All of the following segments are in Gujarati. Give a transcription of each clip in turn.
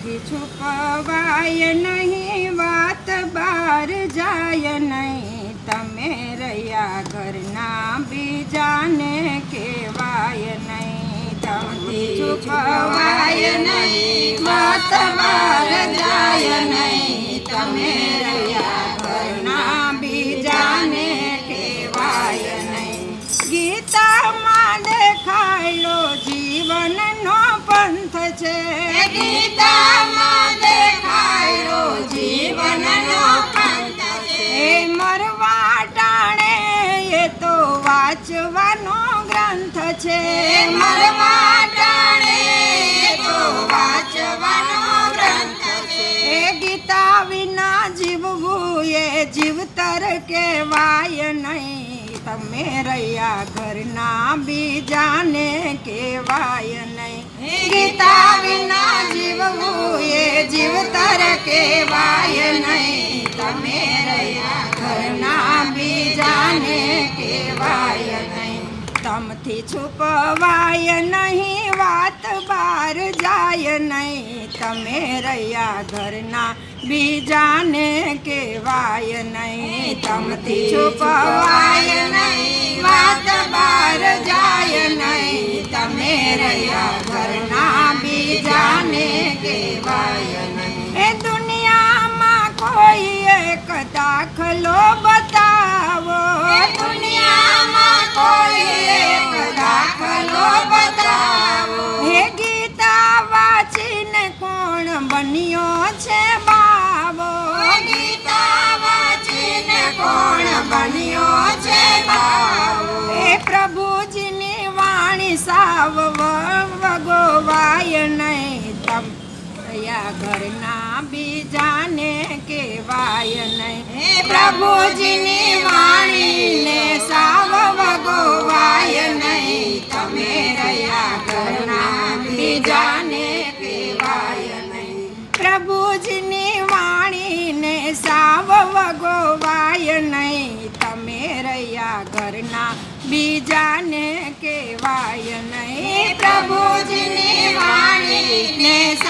તમથી છુપવાય નહીં, વાત બાર જાય નહીં. તમે રહ્યા ઘરના બીજાને કહેવાય નહીં. તમથી છુપવાય નહીં, વાત બાર જાય નહીં. તમે છે મરવા ટાણે તો વાંચવાનો ગ્રંથ છે. એ ગીતા વિના જીવવું એ જીવતર કહેવાય નહીં. તમે રહ્યા ઘરના બીજાને કહેવાય નહીં. ગીતા વિના જીવવું એ જીવતર કહેવાય નહીં. તમથી છુપવાય નહીં, વાત બાર જાય નહીં. તમે રહ્યા ઘરના, બીજાને કહેવાય નહીં. તમથી છુપવાય નહીં, વાત બાર જાય નહીં. તમે રહ્યા ઘરના, બીજાને કહેવાય નહીં. એ દુનિયામાં કોઈ એક દાખલો બતાવો. દુનિયામાં બન્યો છે બાવો? ગીતા વાંચીને કોણ બન્યો છે બાવો? હે પ્રભુજીની વાણી સાવ તમ કયા ઘરના બીજાને કહેવાય નહીં હે પ્રભુજીની વાણીને સાવ વગોવાય નહીં તમે રહ્યા ઘરના બીજાને કહેવાય નહીં પ્રભુજીની વાણીને સાવ વગોવાય નહીં તમે રહ્યા ઘરના બીજાને કહેવાય નહીં પ્રભુજીની વાણીને સાવ વગોવાય નહીં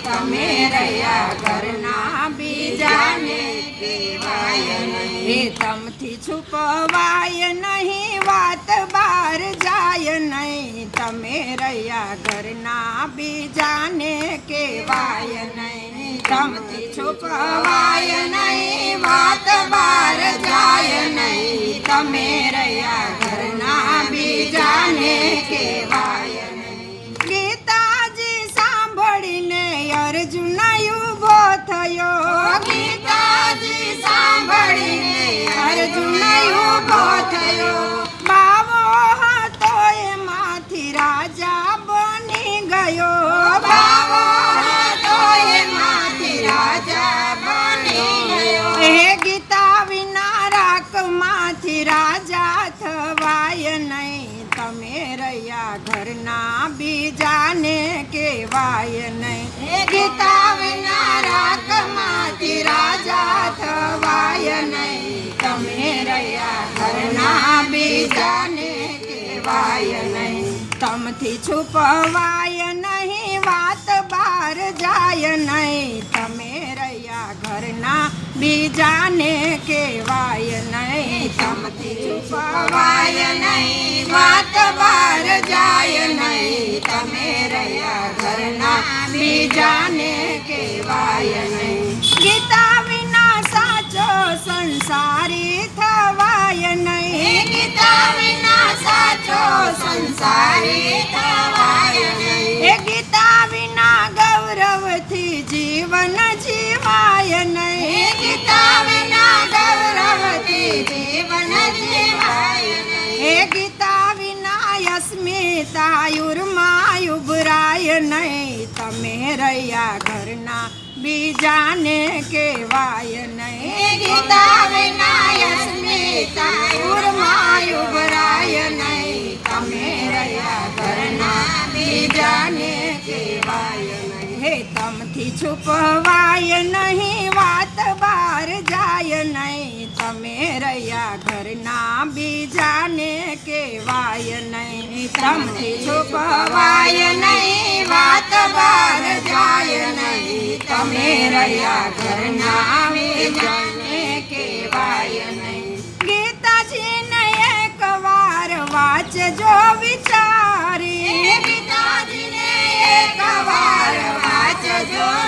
તમે રહ્યા ઘરના બીજાને કહેવાય નહીં હે તમથી છુપવાય નહીં વાત બાર જાય નહીં તમે રહ્યા ઘરના બીજાને કહેવાય નહીં તમથી છુપવાય નહીં વાત બાર જાય નહીં તમે રહ્યા ઘરના બીજાને કહેવાય Bye-bye, રહ્યા ઘરના બીજાને કેવાય નહીં. ગીતા વિના રાખમાંથી રાજા થવાય નહીં. તમે રહ્યા ઘરના બીજાને કેવાય નહીં. તમથી છુપવાય વાત બાર જાય નહીં તમે રહ્યા ઘરના બીજાને કહેવાય નહીં તમથી છુપાવાય નહીં વાત ઉભરાય નહીં. તમે રહ્યા ઘરના બીજાને કહેવાય નહીં. ગીતા વિના અસ્મિતા નહીં. તમે રહ્યા ઘરના બીજાને કહેવાય નહીં. હે તમથી છુપવાય નહીં વાત બાર જાય નહીં. તમે રહ્યા ઘરના બીજાને કહેવાય નહીં નહીં તમથી છુપવાય નહીં વાત બહાર જાય નહીં તમે રહ્યા ઘરના બીજાને કહેવાય નહીં ગીતાજીને એક વાર વાંચજો વિચારી પિતાજીને એક વાર વાંચજો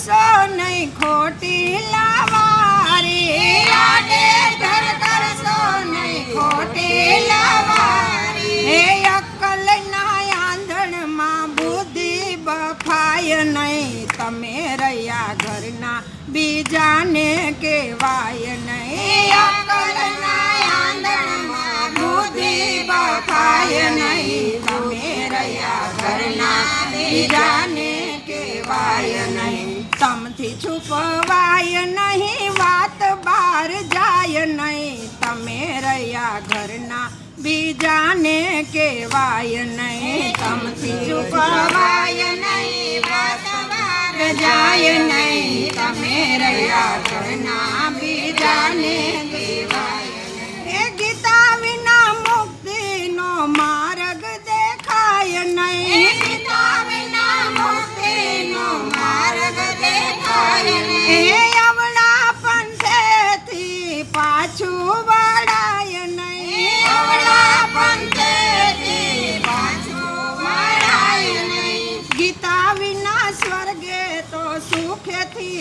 કરશો નહીં ખોટી લાવારી આડે ધડ કરશો નહીં ખોટી લાવારી. હે અક્કલ ના આંધણમાં બુદ્ધિ બફાય નહીં તમે રહ્યા ઘરના બીજાને કહેવાય નહીં અક્કલના આંધણમાં બુદ્ધિ બફાય નહીં. તમે રહ્યા ઘરના બીજાને છુપવાય નહીં, વાત બહાર જાય નહીં. તમે રહ્યા ઘરના, બીજાને કહેવાય નહીં. તમથી છુપવાય નહીં, વાત બહાર જાય નહીં. તમે રહ્યા ઘરના, બીજાને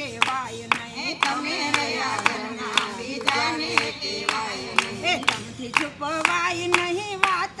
કહેવાય નહીં તમે રહ્યા ઘરના બીજાને કહેવાય નહીં તમથી છુપવાય નહીં વાત